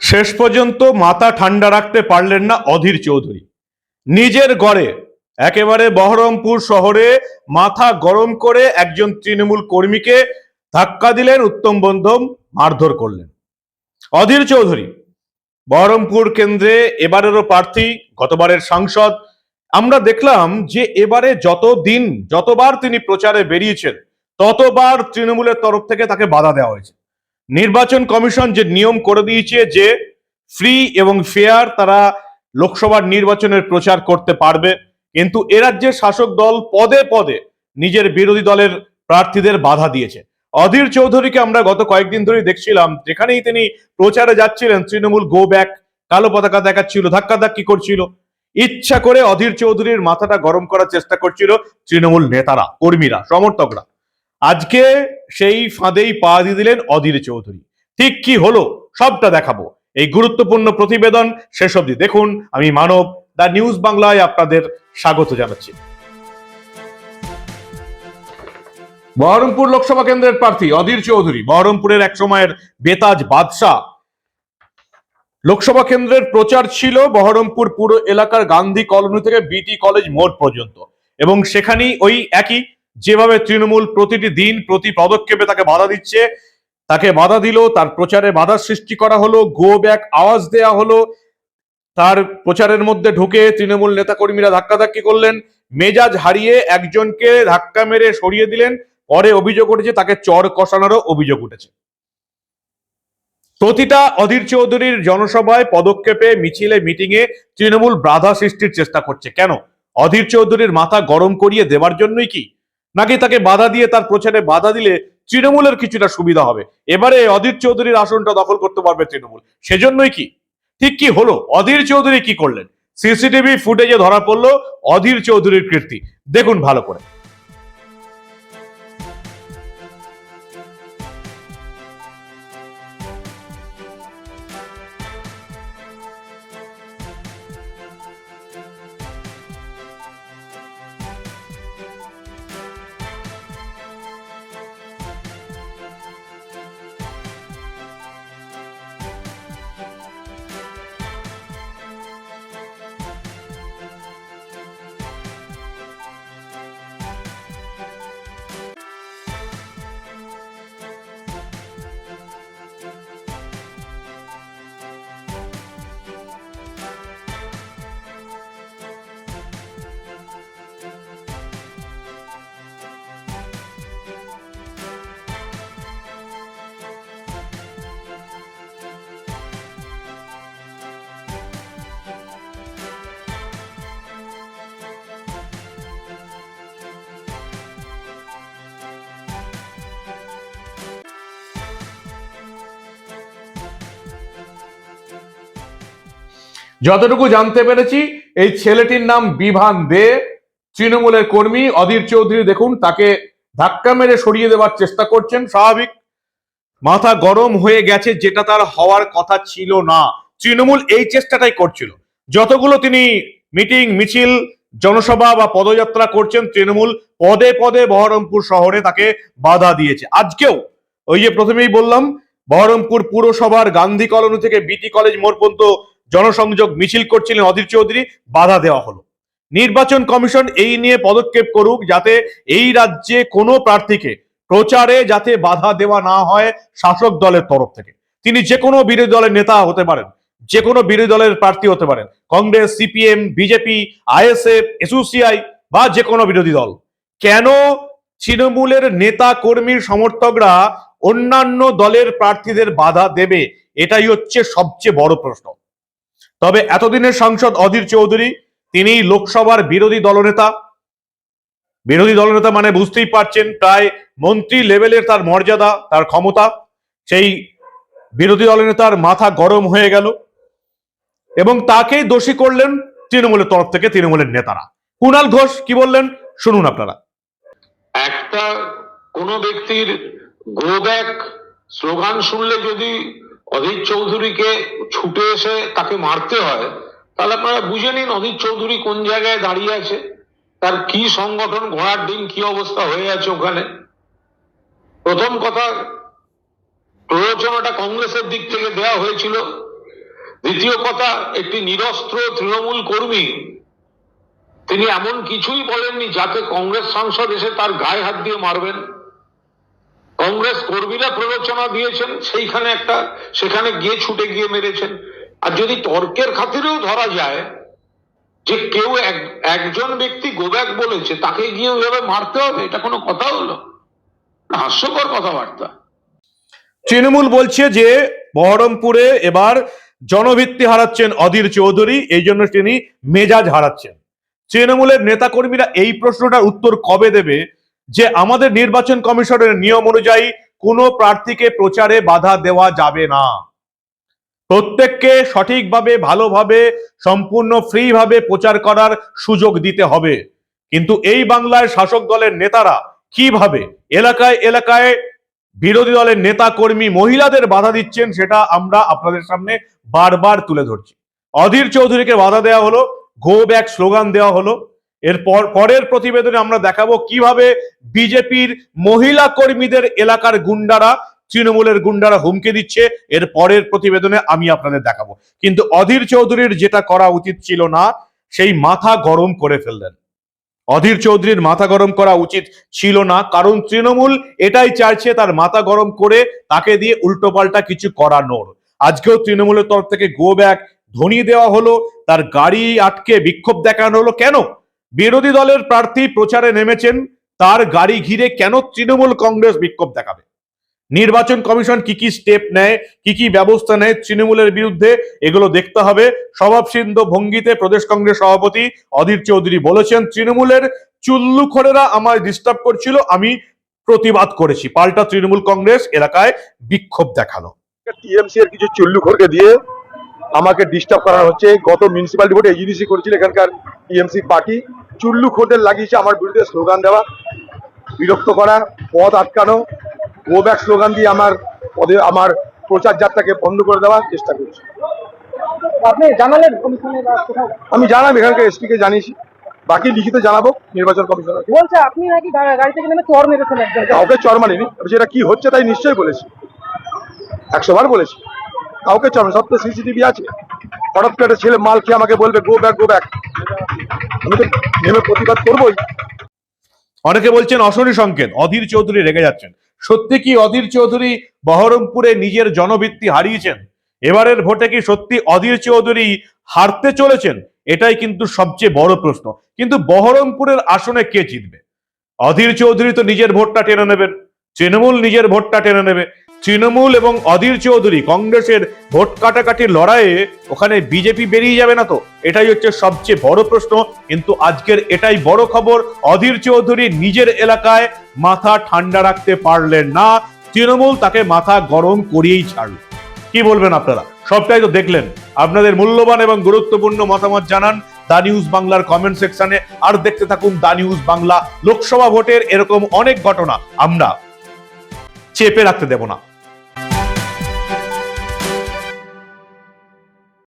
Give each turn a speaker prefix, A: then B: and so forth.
A: শেষ পর্যন্ত মাথা ঠান্ডা রাখতে পারলেন না অধীর চৌধুরী। নিজের গড়ে একেবারে বহরমপুর শহরে, মাথা গরম করে একজন তৃণমূল কর্মীকে ধাক্কা দিলেন, উত্তম বন্ধম মারধর করলেন। অধীর চৌধুরী, বহরমপুর কেন্দ্রে এবারেরও প্রার্থী, গতবারের সাংসদ। আমরা দেখলাম যে এবারে যত দিন, যতবার তিনি প্রচারে বেরিয়েছেন, ততবার তৃণমূলের তরফ থেকে তাকে বাধা দেওয়া হয়েছে। নির্বাচন কমিশন যে নিয়ম করে দিয়েছে যে ফ্রি এবং ফেয়ার তারা লোকসভার নির্বাচনের প্রচার করতে পারবে, কিন্তু এ রাজ্যের শাসক দল পদে পদে নিজের বিরোধী দলের প্রার্থীদের বাধা দিয়েছে। অধীর চৌধুরীকে আমরা গত কয়েকদিন ধরেই দেখছিলাম, যেখানেই তিনি প্রচারে যাচ্ছিলেন, তৃণমূল গো ব্যাক কালো পতাকা দেখাচ্ছিল ধাক্কা ধাক্কি করছিল। ইচ্ছা করে অধীর চৌধুরীর মাথাটা গরম করার চেষ্টা করছিল তৃণমূল নেতারা, কর্মীরা, সমর্থকরা। আজকে সেই ফাঁদেই পা দিয়ে দিলেন অধীর চৌধুরী। ঠিক কি হলো? সবটা দেখাবো। এই গুরুত্বপূর্ণ প্রতিবেদন শেষ অবধি দেখুন। আমি মানব দা নিউজ বাংলায় আপনাদের স্বাগত জানাচ্ছি। বহরমপুর লোকসভা কেন্দ্রের প্রার্থী অধীর চৌধুরী, বহরমপুরের এক সময়ের বেতাজ বাদশাহ। লোকসভা কেন্দ্রের প্রচার ছিল বহরমপুর পুরো এলাকার গান্ধী কলোনি থেকে বিটি কলেজ মোড় পর্যন্ত। এবং সেখানেই ওই একই যেভাবে তৃণমূল প্রতিটি দিন প্রতি পদক্ষেপে তাকে বাধা দিচ্ছে, তাকে বাধা দিল, তার প্রচারে বাধা সৃষ্টি করা হলো গো ব্যাক আওয়াজ দেয়া হলো, তার প্রচারের মধ্যে ঢুকে তৃণমূল নেতাকর্মীরা ধাক্কাধাক্কি করলেন, মেজাজ হারিয়ে একজনকে ধাক্কা মেরে সরিয়ে দিলেন, পরে অভিযোগ উঠেছে তাকে চর কষানোরও অভিযোগ উঠেছে। প্রতিটা অধীর চৌধুরীর জনসভায় পদক্ষেপে, মিছিলে, মিটিংয়ে তৃণমূল বাধা সৃষ্টির চেষ্টা করছে। কেন? অধীর চৌধুরীর মাথা গরম করিয়ে দেওয়ার জন্যই কি? নাকি তাকে বাধা দিয়ে তার প্রচারে বাধা দিলে তৃণমূলের কিছুটা সুবিধা হবে? এবারে অধীর চৌধুরীর আসনটা দখল করতে পারবে তৃণমূল। সেজন্যই কি? ঠিক কি হলো? অধীর চৌধুরী কি করলেন? সিসিটিভি ফুটেজে ধরা পড়ল অধীর চৌধুরীর কীর্তি। দেখুন ভালো করে। যতটুকু জানতে পেরেছি, এই ছেলেটির নাম বিভান দে। তৃণমূলের কর্মী অধীর চৌধুরী দেখুন, তাকে ধাক্কা মেরে সরিয়ে দেওয়ার চেষ্টা করছেন, স্বাভাবিক। মাথা গরম হয়ে গেছে, যেটা তার হওয়ার কথা ছিল না। তৃণমূল এই চেষ্টাটাই করছিল। যতগুলো তিনি মিটিং, মিছিল, জনসভা বা পদযাত্রা করছেন, তৃণমূল পদে পদে বহরমপুর শহরে তাকে বাধা দিয়েছে। আজকেও, ওই যে প্রথমেই বললাম, বহরমপুর পুরসভার গান্ধী কলোনি থেকে বিটি কলেজ মোড় পর্যন্ত জনসংযোগ মিছিল করছিলেন অধীর চৌধুরী, বাধা দেওয়া হলো। নির্বাচন কমিশন এই নিয়ে পদক্ষেপ করুক যাতে এই রাজ্যে কোনো প্রার্থীকে প্রচারে যাতে বাধা দেওয়া না হয় শাসক দলের তরফ থেকে। তিনি যে কোনো বিরোধী দলের নেতা হতে পারেন, যে কোনো বিরোধী দলের প্রার্থী হতে পারেন, Congress, CPM, BJP, ISF, SUCI বা যে কোনো বিরোধী দল। কেন তৃণমূলের নেতা কর্মীর সমর্থকরা অন্যান্য দলের প্রার্থীদের বাধা দেবে? এটাই হচ্ছে সবচেয়ে বড় প্রশ্ন। তবে এতদিনের সাংসদ অধীর চৌধুরী, তিনি লোকসভার বিরোধী দলনেতা। বিরোধী দলনেতা মানে বুঝতেই পারছেন, প্রায় মন্ত্রী লেভেলের তার মর্যাদা, তার ক্ষমতা। সেই বিরোধী দলনেতার মাথা গরম হয়ে গেল এবং তাকেই দোষী করলেন তৃণমূলের তরফ থেকে তৃণমূলের নেতারা। কুণাল ঘোষ, কি বললেন? শুনুন আপনারা।
B: একটা কোনো ব্যক্তির গো ব্যাক স্লোগান শুনলে যদি অধীর চৌধুরীকে ছুটে এসে তাকে মারতে হয়, তাহলে আপনারা বুঝে নিন অধীর চৌধুরী কোন জায়গায় দাঁড়িয়ে আছে, তার কি সংগঠন, ঘোড়ার ডিম কি অবস্থা হয়ে আছে ওখানে? প্রথম কথা, প্ররোচনাটা কংগ্রেসের দিক থেকে দেওয়া হয়েছিল। দ্বিতীয় কথা, একটি নিরস্ত্র তৃণমূল কর্মী, তিনি এমন কিছুই বলেননি যাতে কংগ্রেস সাংসদ এসে তার গায়ে হাত দিয়ে মারবেন। কংগ্রেস কর্মীরা প্ররোচনা দিয়েছেন, সেইখানে একটা, সেখানে গিয়ে ছুটে গিয়ে মেরেছেন। আর যদি তর্কের খাতিরেও ধরা যায়, যে কেউ একজন ব্যক্তি গোব্যাক বলেছে, তাকে গিয়ে ওইভাবে মারতে হবে, এটা কোনো কথা হলো? হাস্যকর কথাবার্তা।
A: তৃণমূল বলছে যে, বহরমপুরে এবার জনভিত্তি হারাচ্ছেন অধীর চৌধুরী, এই জন্য তিনি মেজাজ হারাচ্ছেন। তৃণমূলের নেতাকর্মীরা এই প্রশ্নটার উত্তর কবে দেবে যে আমাদের নির্বাচন কমিশনের নিয়ম অনুযায়ী কোনো প্রার্থীকে প্রচারে বাধা দেওয়া যাবে না। প্রত্যেককে সঠিকভাবে, ভালোভাবে, সম্পূর্ণ ফ্রি ভাবে প্রচার করার সুযোগ দিতে হবে। কিন্তু এই বাংলায় শাসক দলের নেতারা কীভাবে এলাকায় এলাকায় বিরোধী দলের নেতা কর্মী মহিলাদের বাধা দিচ্ছেন সেটা আমরা আপনাদের সামনে বারবার তুলে ধরছি। অধীর চৌধুরীকে বাধা দেওয়া হলো, গো ব্যাক স্লোগান দেওয়া হলো এরপর পরের প্রতিবেদনে আমরা দেখাবো কীভাবে বিজেপির মহিলা কর্মীদের এলাকার গুন্ডারা তৃণমূলের গুন্ডারা হুমকি দিচ্ছে, এর পরের প্রতিবেদনে আমি আপনাদের দেখাবো। কিন্তু অধীর চৌধুরীর যেটা করা উচিত ছিল না, সেই মাথা গরম করে ফেললেন। অধীর চৌধুরীর মাথা গরম করা উচিত ছিল না, কারণ তৃণমূল এটাই চাইছে তার মাথা গরম করে তাকে দিয়ে উল্টোপাল্টা কিছু করানোর। আজকেও তৃণমূলের তরফ থেকে গো ব্যাক ধনী দেওয়া হলো, তার গাড়ি আটকে বিক্ষোভ দেখানো হলো। কেন? বিরোধী দলের প্রার্থী প্রচারে নেমেছেন, তার গাড়ি ঘিরে কেন তৃণমূল কংগ্রেস বিক্ষোভ দেখাবে? নির্বাচন কমিশন কি কি স্টেপ নেয়, কি কি ব্যবস্থা নেয় তৃণমূলের বিরুদ্ধে, এগুলো দেখতে হবে। স্বভাবসিন্ধ ভঙ্গিতে প্রদেশ কংগ্রেস সভাপতি অধীর চৌধুরী বলেছেন, তৃণমূলের চুল্লুখোরেরা আমায় ডিস্টার্ব করছিল, আমি প্রতিবাদ করেছি। পাল্টা তৃণমূল কংগ্রেস এলাকায় বিক্ষোভ দেখাল।
C: টিএমসি এর কিছু চুল্লুখোরকে দিয়ে আমাকে ডিস্টার্ব করা হচ্ছে। গত মিউনিসিপালিটি ভোটে এজিডিসি করেছিল এখানকার টিএমসি পার্টি। চুল্লুখোরদের লাগিয়েছে আমার বিরুদ্ধে স্লোগান দেওয়া বিরক্ত করা পথ আটকানো গো ব্যাক স্লোগান দিয়ে আমার পদে আমার প্রচার যাত্রাকে বন্ধ করে দেওয়ার চেষ্টা করছে। আমি জানাম এখানকার এসপিকে জানিয়েছি। বাকি লিখিত জানাব নির্বাচন কমিশনার
D: বলছে আপনি নাকি গাড়ি থেকে নেমে চর মেরেছেন
C: কাউকে চর সেটা কি হচ্ছে তাই নিশ্চয়ই বলেছি। একশো বার বলেছি। কাউকে চর সব তো সিসিটিভি আছে। হঠাৎ করে ছেলে মাল খেয়ে আমাকে বলবে গো ব্যাক গো ব্যাক আমি তো নেমে প্রতিবাদ করবোই।
A: অনেকে বলছেন অশনি সংকেত, অধীর চৌধুরী রেগে যাচ্ছেন। সত্যি কি অধীর চৌধুরী বহরমপুরে নিজের জনভিত্তি হারিয়েছেন? এবারের ভোটে কি সত্যি অধীর চৌধুরী হারতে চলেছেন? এটাই কিন্তু সবচেয়ে বড় প্রশ্ন। কিন্তু বহরমপুরের আসনে কে জিতবে? অধীর চৌধুরী তো নিজের ভোটটা টেনে নেবেন, তৃণমূল নিজের ভোটটা টেনে নেবে। তৃণমূল এবং অধীর চৌধুরী, কংগ্রেসের ভোট কাটাকাটির লড়াইয়ে ওখানে বিজেপি বেরিয়ে যাবে না তো? এটাই হচ্ছে সবচেয়ে বড় প্রশ্ন। কিন্তু আজকের এটাই বড় খবর, অধীর চৌধুরী নিজের এলাকায় মাথা ঠান্ডা রাখতে পারলেন না। তৃণমূল তাকে মাথা গরম করিয়েই ছাড়ল। কি বলবেন আপনারা? সবটাই তো দেখলেন। আপনাদের মূল্যবান এবং গুরুত্বপূর্ণ মতামত জানান দা নিউজ বাংলার কমেন্ট সেকশনে আর দেখতে থাকুন দা নিউজ বাংলা লোকসভা ভোটের এরকম অনেক ঘটনা। আমরা চেপে রাখতে দেব না।